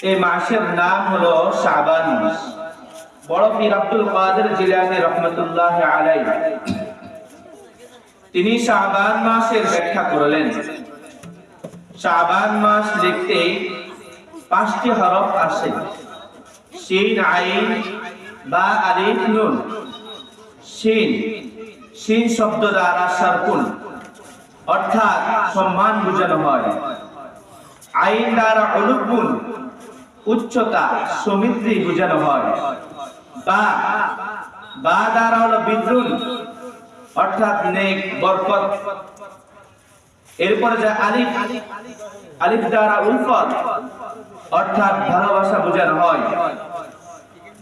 এই মাসের নাম হলো শাবান। মাস বড় পীর আব্দুল কাদের জিলানী রহমতুল্লাহ আলাই তিনি শাবান মাসের ব্যাখ্যা করলেন। শাবান মাস লিখতে পাঁচটি হরফ আসে। শিন, আইন, বা আলিফ, নুন। শিন শিন শব্দ দ্বারা সারকুন। অর্থাৎ সম্মান বোঝানো হয়। আইন দ্বারা অলুগুণ উচ্চতা সমিত্রি বোঝানো হয়। বা বা দ্বারা হলো বিদ্রুল, অর্থাৎ নেক, বরকত। এরপরে যায় আলিফ। আলিফ দ্বারা উলফত, অর্থাৎ ভালোবাসা বোঝানো হয়।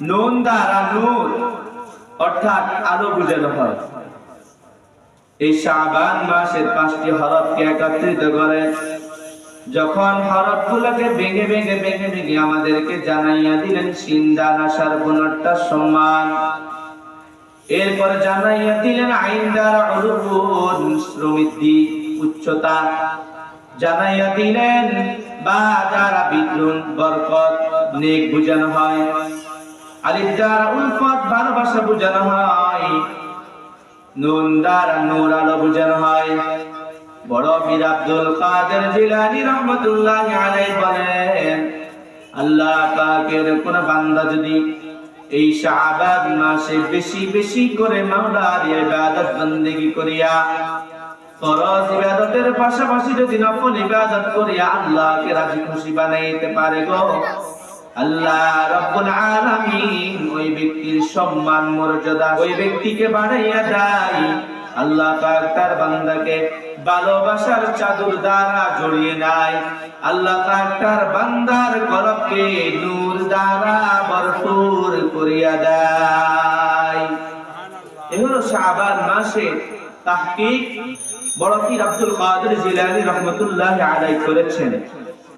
নুন দ্বারা নূর, অর্থাৎ আলো বোঝানো হয়। এই শাবান মাসের পাঁচটি হরফকে একত্রিত করে যখন হরফগুলোকে ভেঙে ভেঙে ভেঙে ভেঙে আমাদেরকে জানাইয়া দিলেন, সিন্দান আসার পুনরটা সম্মান এরপরে জানাইয়া দিলেন আইন দ্বারা শ্রমিদ্দি উচ্চতা। জানাইয়া দিলেন বা দ্বারা বিদ্রুন বরকত, নেক বুঝানো হয়। আলিফ দ্বারা উলফত, ভালোবাসা বুঝানো হয়। নুন দ্বারা নূর আলো বুঝানো হয়। বড় আব্দুল কাদের রহমতুল্লাহ আলাই বলেন, আল্লাহ পাকের কোন বান্দা যদি এই শাহবাদ মাসে বেশি বেশি করে মাওলার ইবাদত করিয়া, ফরজ ইবাদতের পাশাপাশি যদি নফল ইবাদত করিয়া আল্লাহকে রাজি খুশি বানাইতে পারে গো, আল্লাহ রব্বুল আলামিন ওই ব্যক্তির সম্মান, মর্যাদা ওই ব্যক্তিকে বাড়াইয়া দেয়। আল্লাহ পাক তার বান্দাকে ভালোবাসার চাদর দ্বারা জড়িয়ে নেয়। আল্লাহ পাক তার বান্দার কলবকে নূর দ্বারা ভরপুর করিয়া দেয়। এ হলো শাবান মাসে তাহকিক বড় পীর আব্দুল কাদের জিলানী রহমতুল্লাহ আলাই করেছেন।